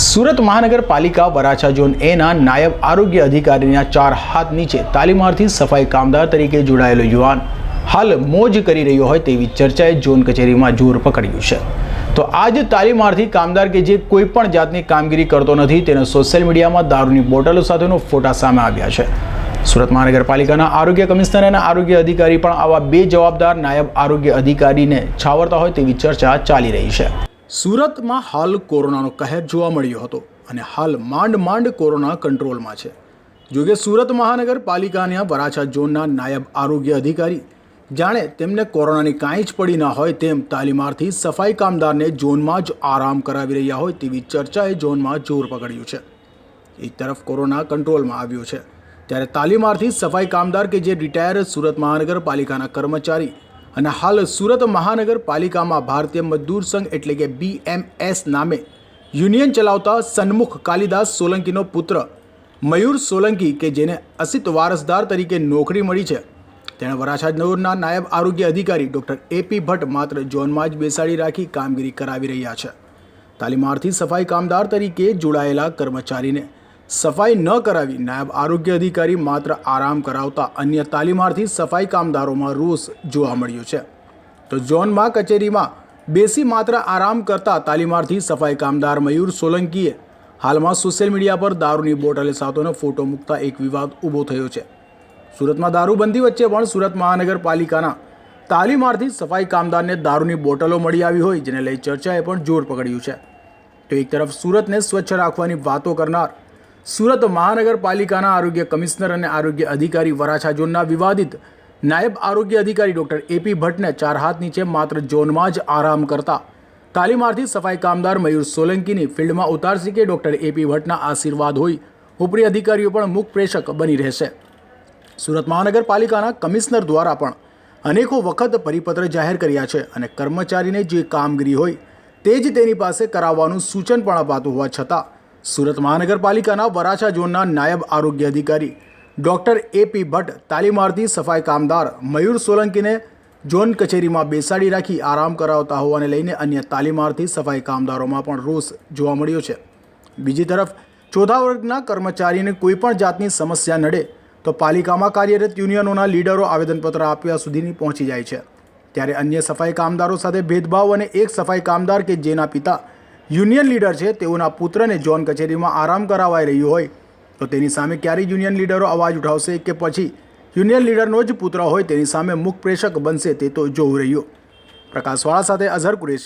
સુરત મહાનગરપાલિકા વરાછા ઝોન એના નાયબ આરોગ્ય અધિકારીના ચાર હાથ નીચે તાલીમાર્થી સફાઈ કામદાર તરીકે જોડાયેલો યુવાન હાલ મોજ કરી રહ્યો હોય તેવી ચર્ચાએ ઝોન કચેરીમાં જોર પકડ્યું છે. તો આ જ તાલીમાર્થી કામદાર કે જે કોઈ પણ જાતની કામગીરી કરતો નથી, તેને સોશિયલ મીડિયામાં દારૂની બોટલો સાથેનો ફોટા સામે આવ્યા છે. સુરત મહાનગરપાલિકાના આરોગ્ય કમિશનર અને આરોગ્ય અધિકારી પણ આવા બે જવાબદાર નાયબ આરોગ્ય અધિકારીને છાવરતા હોય તેવી ચર્ચા ચાલી રહી છે. સુરતમાં હાલ કોરોનાનો કહેર જોવા મળ્યો હતો અને હાલ માંડ માંડ કોરોના કંટ્રોલમાં છે. જોકે સુરત મહાનગરપાલિકાના વરાછા ઝોનના નાયબ આરોગ્ય અધિકારી જાણે તેમને કોરોનાની કાંઈ જ પડી ના હોય તેમ તાલીમાર્થી સફાઈ કામદારને ઝોનમાં જ આરામ કરાવી રહ્યા હોય તેવી ચર્ચાએ ઝોનમાં જોર પકડ્યું છે. એક તરફ કોરોના કંટ્રોલમાં આવ્યો છે, ત્યારે તાલીમાર્થી સફાઈ કામદાર કે જે રિટાયર સુરત મહાનગરપાલિકાના કર્મચારી અને હાલ સુરત મહાનગરપાલિકામાં ભારતીય મજદૂર સંઘ એટલે કે બીએમએસ નામે યુનિયન ચલાવતા સન્મુખ કાલિદાસ સોલંકીનો પુત્ર મયુર સોલંકી કે જેને અસિત વારસદાર તરીકે નોકરી મળી છે. તેણે વરાછા નગરના નાયબ આરોગ્ય અધિકારી ડૉક્ટર એપી ભટ્ટ માત્ર ઝોનમાં જ બેસાડી રાખી કામગીરી કરાવી રહ્યા છે. તાલીમાર્થી સફાઈ કામદાર તરીકે જોડાયેલા કર્મચારીને સફાઈ ન કરાવી નાયબ આરોગ્ય અધિકારી માત્ર આરામ કરાવતા અન્ય તાલીમાર્થી સફાઈ કામદારોમાં રોષ જોવા મળ્યો છે. તો ઝોનમાં કચેરીમાં બેસી માત્ર આરામ કરતા તાલીમાર્થી સફાઈ કામદાર મયુર સોલંકીએ હાલમાં સોશિયલ મીડિયા પર દારૂની બોટલ સાથેનો ફોટો મૂકતા એક વિવાદ ઊભો થયો છે. સુરતમાં દારૂબંધી વચ્ચે પણ સુરત મહાનગરપાલિકાના તાલીમાર્થી સફાઈ કામદારને દારૂની બોટલો મળી આવી હોય જેને લઈ ચર્ચાએ પણ જોર પકડ્યું છે. તો એક તરફ સુરતને સ્વચ્છ રાખવાની વાતો કરનાર સુરત મહાનગરપાલિકાના આરોગ્ય કમિશનર અને આરોગ્ય અધિકારી વરાછા ઝોનના વિવાદિત નાયબ આરોગ્ય અધિકારી ડૉક્ટર એપી ભટ્ટને ચાર હાથ નીચે માત્ર ઝોનમાં જ આરામ કરતા. તાલીમાર્થી સફાઈ કામદાર મયુર સોલંકીની ફિલ્ડમાં ઉતારશે કે ડૉક્ટર એપી ભટ્ટના આશીર્વાદ હોય. ઉપરી અધિકારીઓ પણ મુખ પ્રેષક બની રહેશે. સુરત મહાનગરપાલિકાના કમિશનર દ્વારા પણ અનેકો વખત પરિપત્ર જાહેર કર્યા છે અને કર્મચારીને જે કામગીરી હોય તે જ તેની પાસે કરાવવાનું સૂચન પણ અપાતું હોવા છતાં સુરત મહાનગરપાલિકાના વરાછા ઝોનના નાયબ આરોગ્ય અધિકારી ડૉક્ટર એપી ભટ્ટ તાલીમાર્થી સફાઈ કામદાર મયુર સોલંકીને ઝોન કચેરીમાં બેસાડી રાખી આરામ કરાવતા હોવાને લઈને અન્ય તાલીમાર્થી સફાઈ કામદારોમાં પણ રોષ જોવા મળ્યો છે. બીજી તરફ, ચોથા વર્ગના કર્મચારીને કોઈપણ જાતની સમસ્યા નડે તો પાલિકામાં કાર્યરત યુનિયનોના લીડરો આવેદનપત્ર આપ્યા સુધીની પહોંચી જાય છે. ત્યારે અન્ય સફાઈ કામદારો સાથે ભેદભાવ અને એક સફાઈ કામદાર કે જેના પિતા યુનિયન લીડર છે, તેઓના પુત્રને જોન કચેરીમાં આરામ કરાવાઈ રહ્યું હોય. તો તેની સામે ક્યારે યુનિયન લીડરો અવાજ ઉઠાવશે કે પછી? યુનિયન લીડરનો જ પુત્ર હોય તેની સામે મુખ પ્રેષક બનશે તે તો જોવું રહ્યું. પ્રકાશવાળા સાથે અઝહર કુરેશી.